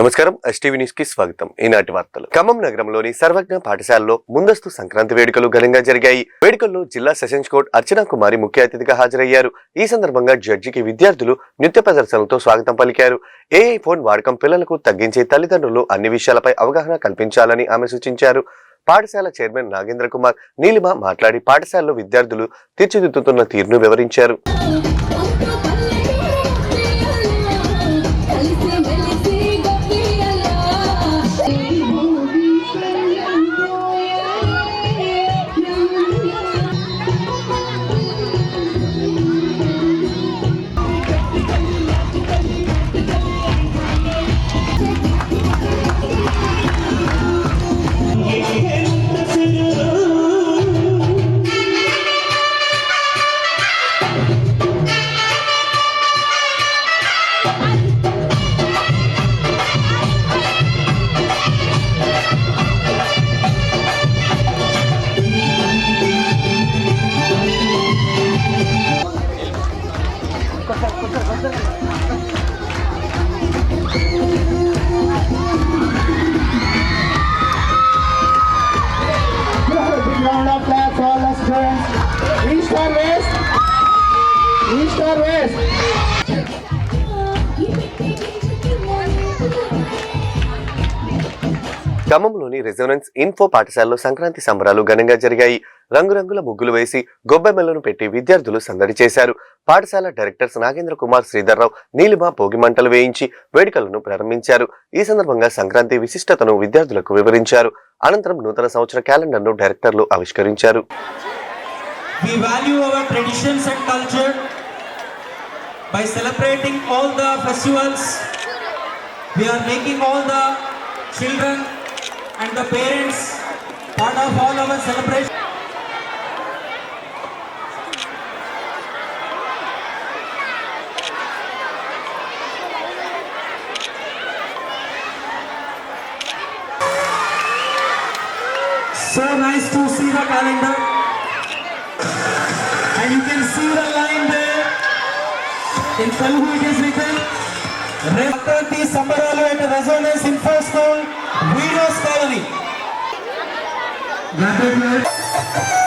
నమస్కారం. ఎస్టీవీ న్యూస్కి స్వాగతం. ఈనాటి వార్తలు. ఖమ్మం నగరంలోని సర్వజ్ఞ పాఠశాలలో ముందస్తు సంక్రాంతి వేడుకలు ఘనంగా జరిగాయి. వేడుకల్లో జిల్లా సెషన్స్ కోర్ట్ అర్చనా కుమారి ముఖ్య అతిథిగా హాజరయ్యారు. ఈ సందర్భంగా జడ్జికి విద్యార్థులు నృత్య ప్రదర్శనలతో స్వాగతం పలికారు. ఏఐ ఫోన్ వాడకం పిల్లలకు తగ్గించే తల్లిదండ్రులు అన్ని విషయాలపై అవగాహన కల్పించాలని ఆమె సూచించారు. పాఠశాల చైర్మన్ నాగేంద్ర కుమార్ నీలిమ మాట్లాడి పాఠశాలలో విద్యార్థులు తీర్చిదిద్దుతున్న తీరును వివరించారు. ఖమ్మంలోని రెజోనెన్స్ ఇన్ఫో పాఠశాలలో సంక్రాంతి సంబరాలు ఘనంగా జరిగాయి. రంగురంగుల ముగ్గులు వేసి గొబ్బెమ్మలను పెట్టి విద్యార్థులు సందడి చేశారు. పాఠశాల డైరెక్టర్స్ నాగేంద్ర కుమార్ శ్రీధర్రావు నీలిమ భోగి మంటలు వేయించి వేడుకలను ప్రారంభించారు. ఈ సందర్భంగా సంక్రాంతి విశిష్టతను విద్యార్థులకు వివరించారు. అనంతరం నూతన సంవత్సర క్యాలెండర్ను డైరెక్టర్లు ఆవిష్కరించారు. We value our traditions and culture by celebrating all the festivals. We are making all the children and the parents part of all our celebration. So nice to see the calendar. And you can see the line there. In Telugu it is written. Reverenti Sambaralu at Resonance Rapid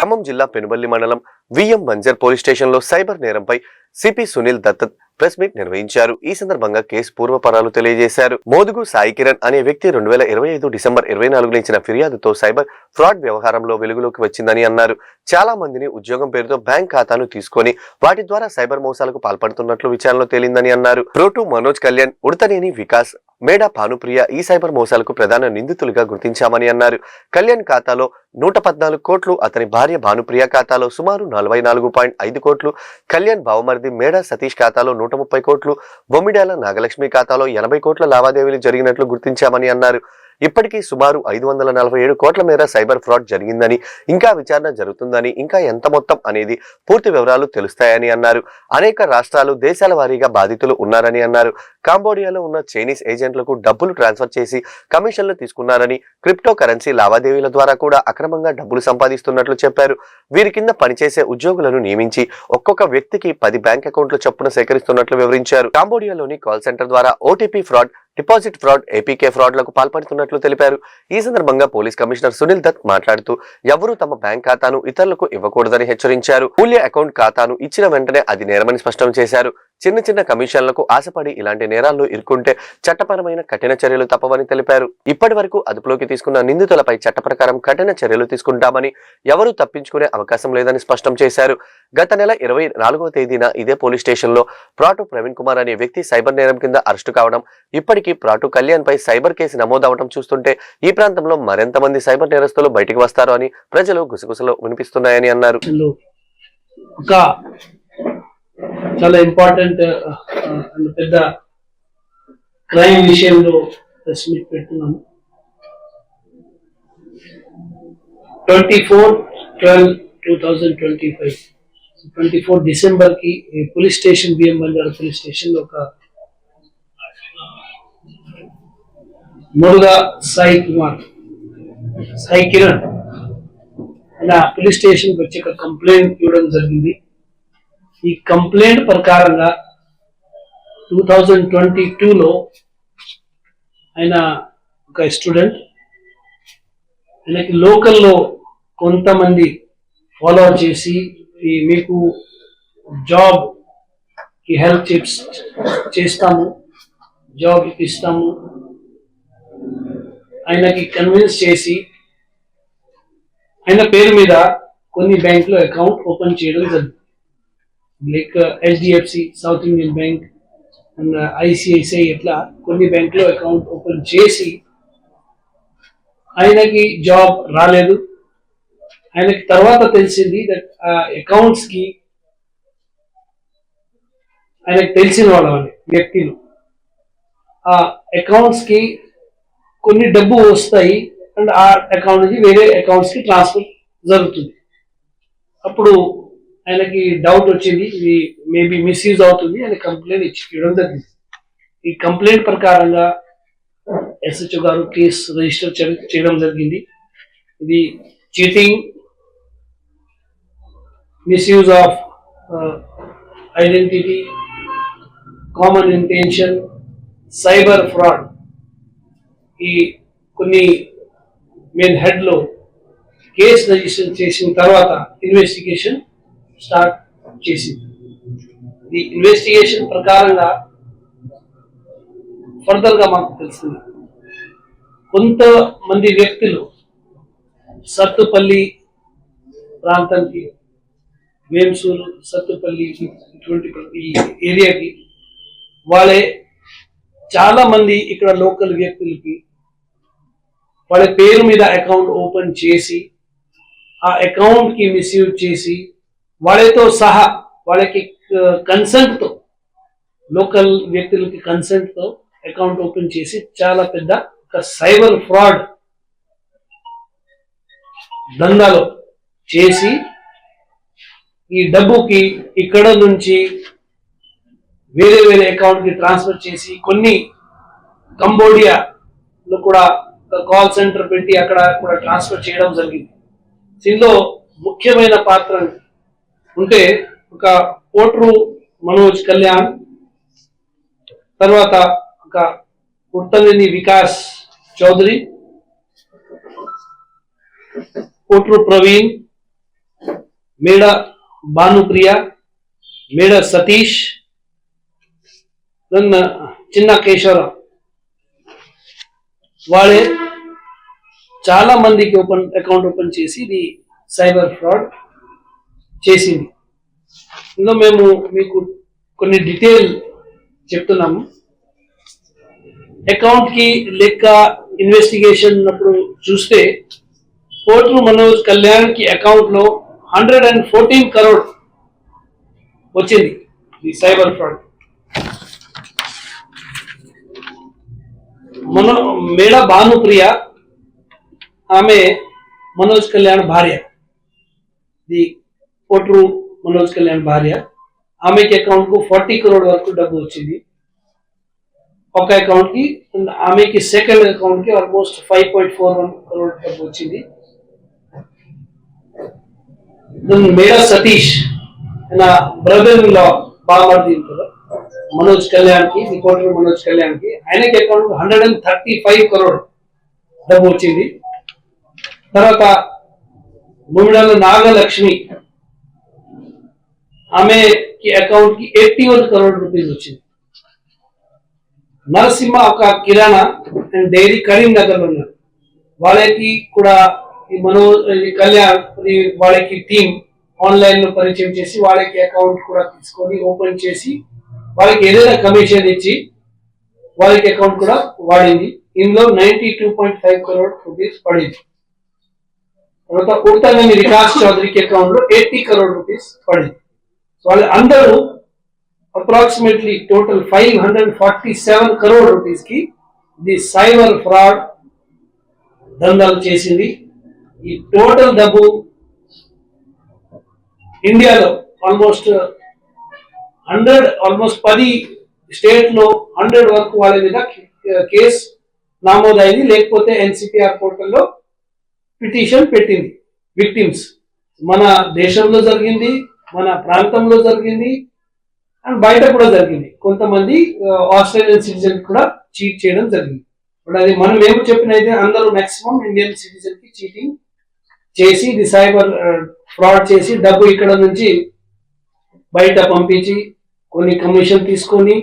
Khammam జిల్లా పెనుబల్లి మండలం VM Banjar police స్టేషన్లో cyber నేరంపై CP Sunil దత్తత్ press meet నిర్వహించారు. ఈ సందర్భంగా case పూర్వపరాలు తెలియజేశారు. మోదుగు సాయి కిరణ్ అనే వ్యక్తి రెండు వేల ఇరవై ఐదు డిసెంబర్ ఇరవై నాలుగున ఇచ్చిన ఫిర్యాదుతో సైబర్ ఫ్రాడ్ వ్యవహారంలో వెలుగులోకి వచ్చిందని అన్నారు. చాలా మందిని ఉద్యోగం పేరుతో బ్యాంక్ ఖాతాను తీసుకొని వాటి ద్వారా సైబర్ మోసాలకు పాల్పడుతున్నట్లు విచారణలో తేలిందని అన్నారు. ప్రోటు మనోజ్ కళ్యాణ్ ఉడతనేని వికాస్ మేడా భానుప్రియ ఈ సైబర్ మోసాలకు ప్రధాన నిందితులుగా గుర్తించామని అన్నారు. కళ్యాణ్ ఖాతాలో నూట పద్నాలుగు కోట్లు అతని భార్య భానుప్రియ ఖాతాలో సుమారు నలభై నాలుగు పాయింట్ ఐదు కోట్లు కళ్యాణ్ బావమరిది మేడా సతీష్ ఖాతాలో నూట ముప్పై కోట్లు బొమ్మిడాల నాగలక్ష్మి ఖాతాలో ఎనభై కోట్ల లావాదేవీలు జరిగినట్లు గుర్తించామని అన్నారు. ఇప్పటికీ సుమారు ఐదు వందల నలభై ఏడు కోట్ల మేర సైబర్ ఫ్రాడ్ జరిగిందని ఇంకా విచారణ జరుగుతుందని ఇంకా ఎంత మొత్తం అనేది పూర్తి వివరాలు తెలుస్తాయని అన్నారు. అనేక రాష్ట్రాలు దేశాల వారీగా బాధితులు ఉన్నారని అన్నారు. కాంబోడియాలో ఉన్న చైనీస్ ఏజెంట్లకు డబ్బులు ట్రాన్స్ఫర్ చేసి కమిషన్లు తీసుకున్నారని క్రిప్టో కరెన్సీ లావాదేవీల ద్వారా కూడా అక్రమంగా డబ్బులు సంపాదిస్తున్నట్లు చెప్పారు. వీరి కింద పనిచేసే ఉద్యోగులను నియమించి ఒక్కొక్క వ్యక్తికి పది బ్యాంక్ అకౌంట్లు చొప్పున సేకరిస్తున్నట్లు వివరించారు. కాంబోడియాలోని కాల్ సెంటర్ ద్వారా OTP fraud deposit fraud APK ఫ్రాడ్లకు పాల్పడుతున్నట్లు తెలిపారు. ఈ సందర్భంగా పోలీస్ కమిషనర్ సునీల్ దత్ మాట్లాడుతూ ఎవరూ తమ బ్యాంక్ ఖాతాను ఇతరులకు ఇవ్వకూడదని హెచ్చరించారు. మూల్య అకౌంట్ ఖాతాను ఇచ్చిన వెంటనే అది నేరమని స్పష్టం చేశారు. చిన్న చిన్న కమిషన్లకు ఆశపడి ఇలాంటి నేరాల్లో ఇరుక్కుంటే చట్టపరమైన కఠిన చర్యలు తప్పవని తెలిపారు. ఇప్పటి వరకు అదుపులోకి తీసుకున్న నిందితులపై చట్ట ప్రకారం కఠిన చర్యలు తీసుకుంటామని ఎవరూ తప్పించుకునే అవకాశం లేదని స్పష్టం చేశారు. గత నెల ఇరవై నాలుగో తేదీన ఇదే పోలీస్ స్టేషన్లో ప్రాటు ప్రవీణ్ కుమార్ అనే వ్యక్తి సైబర్ నేరం కింద అరెస్టు కావడం ఇప్పటికీ ప్రాటు కళ్యాణ్ పై సైబర్ కేసు నమోదవడం చూస్తుంటే ఈ ప్రాంతంలో మరింత మంది సైబర్ నేరస్తులు బయటికి వస్తారు అని ప్రజలు గుసగుసలు వినిపిస్తున్నాయని అన్నారు. ఒక చాలా ఇంపార్టెంట్ పెద్ద క్రైమ్ విషయంలో press meet పెట్టున్నాము twenty four twelve two thousand twenty five twenty four డిసెంబర్కి police station BM Banjara police station ఒక మురుగా సాయి కుమార్ సాయి కిరణ్. అలా పోలీస్ స్టేషన్కి వచ్చి ఒక కంప్లైంట్ ఇవ్వడం జరిగింది. ఈ కంప్లైంట్ ప్రకారంగా టూ థౌజండ్ ట్వంటీ టూలో ఆయన ఒక స్టూడెంట్ ఆయనకి లోకల్లో కొంతమంది ఫాలో చేసి ఈ మీకు జాబ్ హెల్ప్ చేస్తాము జాబ్ ఇస్తాము. ఆయనకి కన్విన్స్ చేసి ఆయన పేరు మీద కొన్ని బ్యాంకులో అకౌంట్ ఓపెన్ చేయడం జరిగింది. Like HDFC South Indian bank and ICICI ఇట్లా కొన్ని బ్యాంకులో అకౌంట్ ఓపెన్ చేసి ఆయనకి జాబ్ రాలేదు. ఆయనకి తర్వాత తెలిసింది దట్ ఆ అకౌంట్స్కి ఆయనకి తెలిసిన వాళ్ళని వ్యక్తులు ఆ అకౌంట్స్కి కొన్ని డబ్బు వస్తాయి అండ్ ఆ అకౌంట్ నుంచి వేరే అకౌంట్స్కి ట్రాన్స్ఫర్ జరుగుతుంది. అప్పుడు ఆయనకి డౌట్ వచ్చింది ఇది మేబీ మిస్యూజ్ అవుతుంది అని కంప్లైంట్ ఇచ్చి ఇవ్వడం జరిగింది. ఈ కంప్లైంట్ ప్రకారంగా ఎస్హెచ్ఓ గారు కేసు రిజిస్టర్ చేయడం జరిగింది. ఇది cheating misuse of identity common intention cyber fraud ఈ కొన్ని మెయిన్ హెడ్లో కేసు రిజిస్టర్ చేసిన తర్వాత ఇన్వెస్టిగేషన్ స్టార్ట్ చేసింది. ఈ ఇన్వెస్టిగేషన్ ప్రకారంగా ఫర్దర్గా మాకు తెలిసింది. కొంతమంది వ్యక్తులు సత్తుపల్లి ప్రాంతానికి వేంసూరు సత్తుపల్లి ఇటువంటి ఈ ఏరియాకి వాళ్ళే చాలా మంది ఇక్కడ లోకల్ వ్యక్తులకి వాళ్ళ పేరు మీద అకౌంట్ ఓపెన్ చేసి ఆ అకౌంట్కి మిస్యూజ్ చేసి వాళ్ళతో సహా వాళ్ళకి కన్సెంట్తో లోకల్ వ్యక్తులకి కన్సెంట్తో అకౌంట్ ఓపెన్ చేసి చాలా పెద్ద ఒక సైబర్ ఫ్రాడ్ దందాలో చేసి ఈ డబ్బుకి ఇక్కడ నుంచి వేరే వేరే అకౌంట్కి ట్రాన్స్ఫర్ చేసి కొన్ని కంబోడియాలో కూడా కాల్ సెంటర్ పెట్టి అక్కడ కూడా ట్రాన్స్ఫర్ చేయడం జరిగింది. దీనిలో ముఖ్యమైన పాత్ర ఉంటే ఒక కోట్రు మనోజ్ కళ్యాణ్ తర్వాత ఒక ఉత్తలిని వికాస్ చౌదరి కోట్రు ప్రవీణ్ మేడ భానుప్రియ మేడ సతీష్ ನನ್ನ చిన్న కేశవరావు వాళ్ళే చాలా మందికి ఓపెన్ అకౌంట్ ఓపెన్ చేసి ఇది సైబర్ ఫ్రాడ్ చేసింది. ఇందులో మేము మీకు కొన్ని డీటెయిల్ చెప్తున్నాము. అకౌంట్కి లెక్క ఇన్వెస్టిగేషన్ ఉన్నప్పుడు చూస్తే కోట్లు మనోజ్ కళ్యాణ్కి అకౌంట్లో హండ్రెడ్ అండ్ ఫోర్టీన్ కరోడ్ వచ్చింది ఈ సైబర్ ఫ్రాడ్ మనో మేడ భానుప్రియ ఆమె మనోజ్ కళ్యాణ్ భార్య. ది కోట్రు మనోజ్ కళ్యాణ్ భార్య. ఆమెకి అకౌంట్కు ఫార్టీ క్రోడ్ వరకు డబ్బు వచ్చింది. ఒక అకౌంట్కి ఆమెకి సెకండ్ అకౌంట్కి almost five point four one crore డబ్బు వచ్చింది. Then సతీష్ నా బ్రదర్ ఇన్ లా బామర్ది మనోజ్ కళ్యాణ్కి ది మనోజ్ కళ్యాణ్కి ఆయనకి account hundred and thirty five crore డబ్బు వచ్చింది. తర్వాత భూమిడాల నాగలక్ష్మి ఆమె అకౌంట్కి ఎయిటీ వన్ కరోడ్ రూపీస్ వచ్చింది నరసింహ ఒక కిరాణా అండ్ డైరీ కరీంనగర్లో ఉన్నారు వాళ్ళకి కూడా ఈ మనో కళ్యాణ్ వాళ్ళకి టీం ఆన్లైన్లో పరిచయం చేసి వాళ్ళకి అకౌంట్ కూడా తీసుకొని ఓపెన్ చేసి వాళ్ళకి ఏదైనా కమిషన్ ఇచ్చి వాళ్ళకి అకౌంట్ కూడా వాడింది ఇందులో ninety two point five crore rupees పడింది తర్వాత ఉడతలని వికాస్ చౌదరికి అకౌంట్లో ఎయిటీ కరోడ్ రూపీస్ పడింది వాళ్ళు అందరూ approximately total five hundred forty seven crore రూపీస్కి ఇది సైబర్ ఫ్రాడ్ దందాలు చేసింది. ఈ టోటల్ డబ్బు ఇండియాలో ఆల్మోస్ట్ హండ్రెడ్ ఆల్మోస్ట్ పది స్టేట్లో హండ్రెడ్ వరకు వాళ్ళ మీద కేసు నమోదైంది. లేకపోతే ఎన్సిపిఆర్ పోర్టల్లో పిటిషన్ పెట్టింది. విక్టిమ్స్ మన దేశంలో జరిగింది. మన ప్రాంతంలో జరిగింది అండ్ బయట కూడా జరిగింది. కొంతమంది ఆస్ట్రేలియన్ సిటిజన్ కూడా చీట్ చేయడం జరిగింది. బట్ అది మనం ఏమి చెప్పినైతే అందరూ మాక్సిమం ఇండియన్ సిటిజన్కి చీటింగ్ చేసి ఇది సైబర్ ఫ్రాడ్ చేసి డబ్బు ఇక్కడ నుంచి బయట పంపించి కొన్ని కమిషన్ తీసుకొని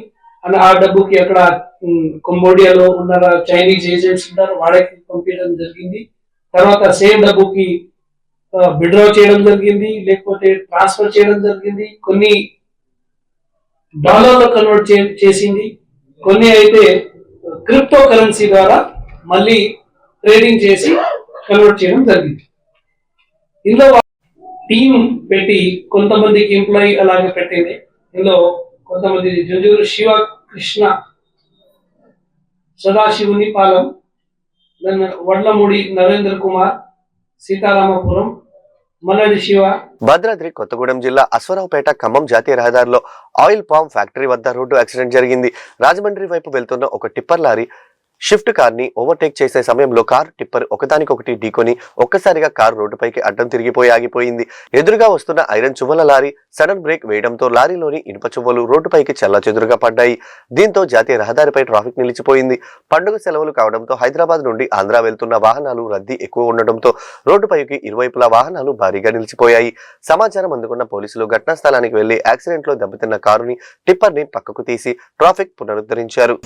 అండ్ ఆ డబ్బుకి అక్కడ కొంబోడియాలో కంబోడియాలో ఉన్న చైనీస్ ఏజెంట్స్ ఉన్నారు వాళ్ళకి పంపించడం జరిగింది. తర్వాత సేమ్ డబ్బుకి విడ్రా చేయడం జరిగింది లేకపోతే ట్రాన్స్ఫర్ చేయడం జరిగింది. కొన్ని డాలర్లో కన్వర్ట్ చేసింది. కొన్ని అయితే క్రిప్టో కరెన్సీ ద్వారా మళ్ళీ ట్రేడింగ్ చేసి కన్వర్ట్ చేయడం జరిగింది. ఇందులో టీం పెట్టి కొంతమందికి ఎంప్లాయీ అలాగే పెట్టింది. ఇందులో కొంతమంది జంజూరు శివ కృష్ణ సదాశివుని పాలెం దెన్ వడ్లమూడి నరేంద్ర కుమార్ సీతారామపురం మల్లడి శివ. భద్రాద్రి కొత్తగూడెం జిల్లా అశ్వరావుపేట ఖమ్మం జాతీయ రహదారిలో ఆయిల్ పామ్ ఫ్యాక్టరీ వద్ద రోడ్డు యాక్సిడెంట్ జరిగింది. రాజమండ్రి వైపు వెళ్తున్న ఒక టిప్పర్ లారీ షిఫ్ట్ కార్ని ఓవర్టేక్ చేసే సమయంలో కార్ టిప్పర్ ఒకదానికొకటి ఢీకొని ఒక్కసారిగా కారు రోడ్డుపైకి అడ్డం తిరిగిపోయి ఆగిపోయింది. ఎదురుగా వస్తున్న ఐరన్ చువ్వల లారీ సడన్ బ్రేక్ వేయడంతో లారీలోని ఇనుప చువ్వలు రోడ్డుపైకి చెల్లాచెదురుగా పడ్డాయి. దీంతో జాతీయ రహదారిపై ట్రాఫిక్ నిలిచిపోయింది. పండుగ సెలవులు కావడంతో హైదరాబాద్ నుండి ఆంధ్ర వెళ్తున్న వాహనాలు రద్దీ ఎక్కువ ఉండడంతో రోడ్డుపైకి ఇరువైపులా వాహనాలు భారీగా నిలిచిపోయాయి. సమాచారం అందుకున్న పోలీసులు ఘటనా స్థలానికి వెళ్ళి యాక్సిడెంట్లో దెబ్బతిన్న కారుని టిప్పర్ని పక్కకు తీసి ట్రాఫిక్ పునరుద్ధరించారు.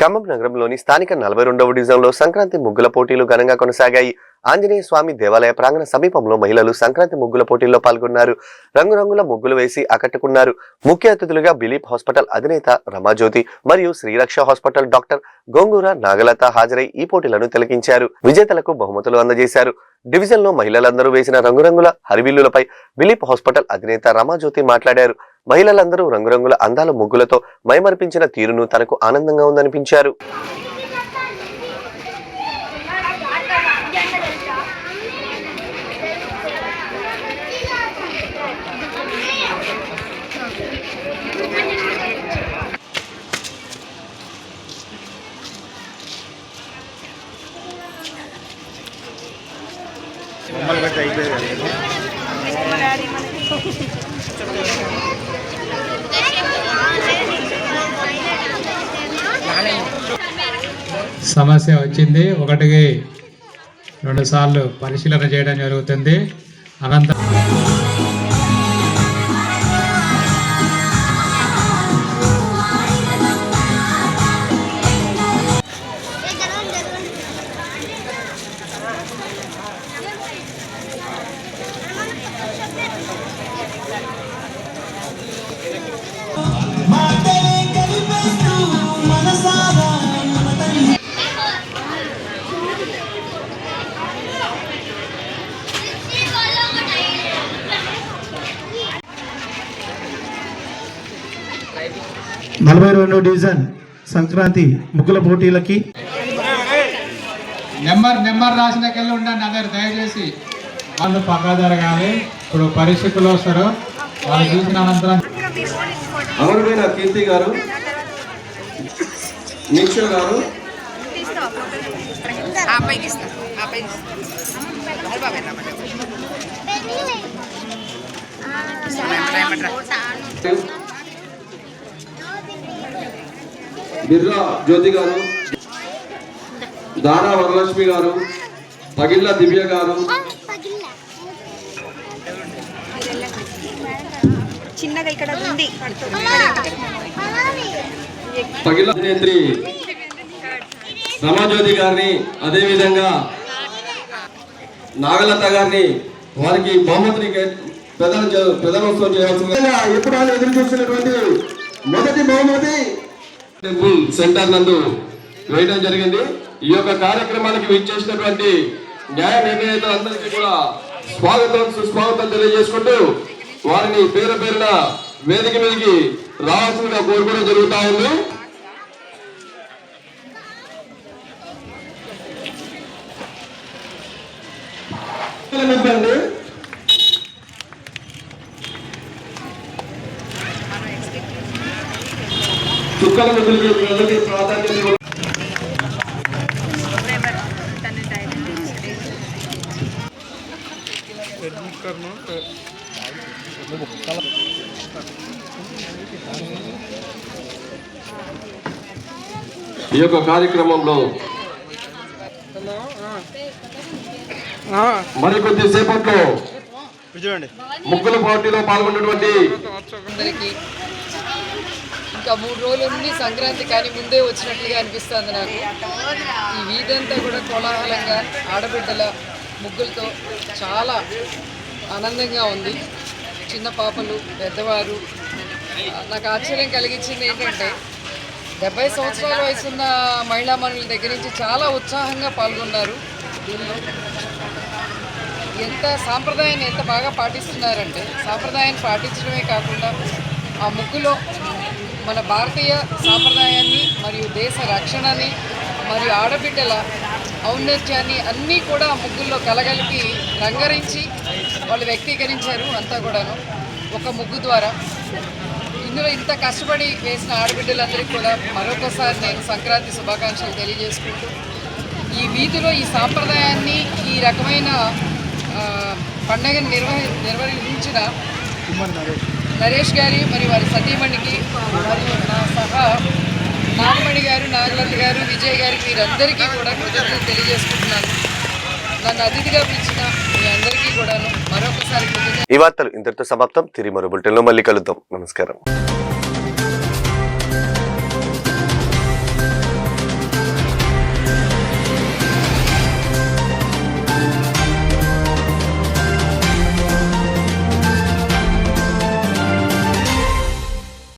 ఖమ్మం నగరంలోని స్థానిక నలభై రెండవ డివిజన్లో సంక్రాంతి ముగ్గుల పోటీలు ఘనంగా కొనసాగాయి. ఆంజనేయ స్వామి దేవాలయ ప్రాంగణ సమీపంలో మహిళలు సంక్రాంతి ముగ్గుల పోటీల్లో పాల్గొన్నారు. రంగురంగుల ముగ్గులు వేసి ఆకట్టుకున్నారు. ముఖ్య అతిథులుగా బిలీప్ హాస్పిటల్ అధినేత రమాజ్యోతి మరియు శ్రీరక్ష హాస్పిటల్ డాక్టర్ గోంగూర నాగలత హాజరై ఈ పోటీలను తిలకించారు. విజేతలకు బహుమతులు అందజేశారు. డివిజన్లో మహిళలందరూ వేసిన రంగురంగుల హరివిల్లులపై విలీప్ హాస్పిటల్ అధినేత రమాజ్యోతి మాట్లాడారు. మహిళలందరూ రంగురంగుల అందాల ముగ్గులతో మైమర్పించిన తీరును తనకు ఆనందంగా ఉందనిపించారు. సమస్య వచ్చింది. ఒకటికి రెండు సార్లు పరిశీలన చేయడం జరుగుతుంది. అనంతరం సంక్రాంతి ముగ్గుల పోటీలకి. నెంబర్ నెంబర్ రాసినకెళ్ళి ఉండండి అందరు దయచేసి. వాళ్ళు పక్కా జరగాలి. ఇప్పుడు పరీక్షకులు వస్తారు. వాళ్ళు చూసిన అనంతరం అమరుడైన కీర్తి గారు నిక్షు గారు. బిర్రా జ్యోతి గారు దారా వరలక్ష్మి గారు పగిళ్ళ దివ్య గారు. చిన్నగా ఇక్కడ ఉంది. పగిళ్ళ అభినేత్రి రమాజ్యోతి గారిని అదేవిధంగా నాగలత గారిని వారికి బహుమతిని కే- ప్రదానం చే- ప్రదానోత్సవం చేయవలసిందిగా ఎప్పుడు ఎదురు చూస్తున్నటువంటి మొదటి బహుమతి టెంపుల్ సెంటర్ నందు వేయడం జరిగింది. ఈ యొక్క కార్యక్రమానికి విచ్చేసినటువంటి న్యాయ నిర్ణేతలందరికీ కూడా స్వాగతం సుస్వాగతం తెలియజేసుకుంటూ వారిని పేరు పేరున వేదిక మీదకి రావాల్సిందిగా కోరుకోవడం జరుగుతా ఉంది. అండి ప్రాధాన్యత ఈ యొక్క కార్యక్రమంలో మరికొద్ది సేపట్లో ముగ్గుల పోటీలో పాల్గొన్నటువంటి ఇంకా మూడు రోజులు ఉంది సంక్రాంతి కానీ ముందే వచ్చినట్లుగా అనిపిస్తుంది నాకు. ఈ వీధంతా కూడా కోలాహలంగా ఆడబిడ్డల ముగ్గులతో చాలా ఆనందంగా ఉంది. చిన్న పాపలు పెద్దవారు నాకు ఆశ్చర్యం కలిగించింది ఏంటంటే డెబ్బై సంవత్సరాల వయసున్న మహిళా మనుల దగ్గర నుంచి చాలా ఉత్సాహంగా పాల్గొన్నారు దీనిలో. ఎంత సాంప్రదాయాన్ని ఎంత బాగా పాటిస్తున్నారంటే సాంప్రదాయాన్ని పాటించడమే కాకుండా ఆ ముగ్గులో మన భారతీయ సాంప్రదాయాన్ని మరియు దేశ రక్షణని మరియు ఆడబిడ్డల ఔన్నత్యాన్ని అన్నీ కూడా ముగ్గుల్లో కలగలిపి రంగరించి వాళ్ళు వ్యక్తీకరించారు అంతా కూడాను ఒక ముగ్గు ద్వారా. ఇందులో ఇంత కష్టపడి వేసిన ఆడబిడ్డలందరికీ కూడా మరొకసారి నేను సంక్రాంతి శుభాకాంక్షలు తెలియజేసుకుంటూ ఈ వీధిలో ఈ సాంప్రదాయాన్ని ఈ రకమైన ఆ, పండగను నిర్వహి నిర్వహించిన నరేష్ గారి మరి వారి సతీమణికి మరియు నా సహా నాగమణి గారు నాగలత గారు విజయ్ గారికి మీరందరికీ కూడా కృతజ్ఞతలు తెలియజేసుకుంటున్నాను. నన్ను అతిథిగా పిలిచిన మీ అందరికీ కూడాను మరొకసారి ఈ వార్తలు ఇంతటితో సమాప్తం. తిరిగి మరో బులెటిన్లో మళ్ళీ కలుద్దాం. నమస్కారం.